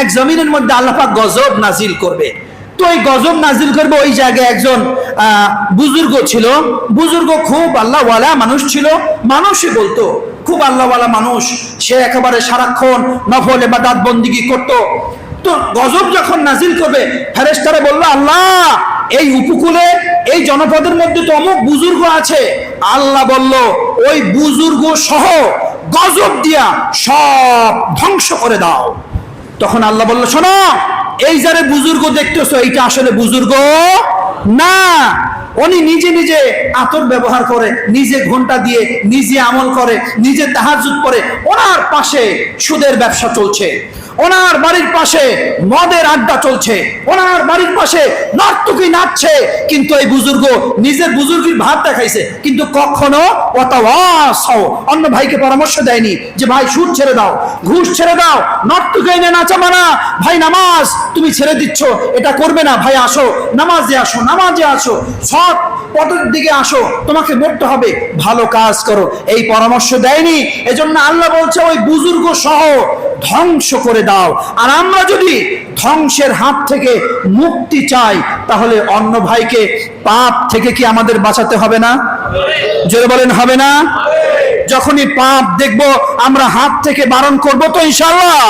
এক জমিনের মধ্যে আল্লাপাক গজব নাজিল করবে। তো এই গজব নাজিল করবে ওই জায়গায় একজন বুজুর্গ ছিল। বুজুর্গ খুব আল্লাহওয়ালা মানুষ ছিল। মানুষই বলতো, খুব আল্লাহওয়ালা মানুষ। সে একেবারে সারাক্ষণ নফল দাঁত বন্দিগি করতো। তো গজব যখন নাজিল করবে ফেরেস্তারা বলল, আল্লাহ, এই উপকূলে, এই জনপদের মধ্যে তো অমুক বুজুর্গ আছে। আল্লাহ বলল, ওই বুজুর্গ সহ গজব দিয়া সব ধ্বংস করে দাও। তখন আল্লাহ বলল শোনো এই যারে বুজুর্গ দেখতেছো এইটা আসলে বুজুর্গ? না, উনি নিজে নিজে আতর ব্যবহার করে, নিজে ঘণ্টা দিয়ে, নিজে আমল করে, নিজে তাহাজুদ করে ওনার পাশে সুদের ব্যবসা চলছে, ওনার বাড়ির পাশে মদের আড্ডা চলছে, ওনার বাড়ির পাশে নর্তকী নাচছে, কিন্তু এই বুজুর্গ নিজের বুজুর্গির ভাব দেখাইছে, কিন্তু কখনো অতাওয়াসাও অন্য ভাইকে পরামর্শ দেয়নি যে, ভাই, সুদ ছেড়ে দাও, ঘুষ ছেড়ে দাও, নর্তকী এনে নাচা মানা ভাই, নামাজ তুমি ছেড়ে দিচ্ছ, এটা করবে না, ভাই, আসো, নামাজে আসো নামাজে আসো সৎ পথের দিকে আসো, তোমাকে মরতে হবে, ভালো কাজ করো। এই পরামর্শ দেয়নি, এজন্য আল্লাহ বলছে, ওই বুজুর্গ সহ ধ্বংস করে দাও। আর আমরা যদি ধ্বংসের হাত থেকে মুক্তি চাই, তাহলে অন্য ভাইকে পাপ থেকে কি আমাদের বাঁচাতে হবে না? জোরে বলেন, হবে না? যখনই পাপ দেখব, আমরা হাত থেকে বারণ করব তো ইনশাল্লাহ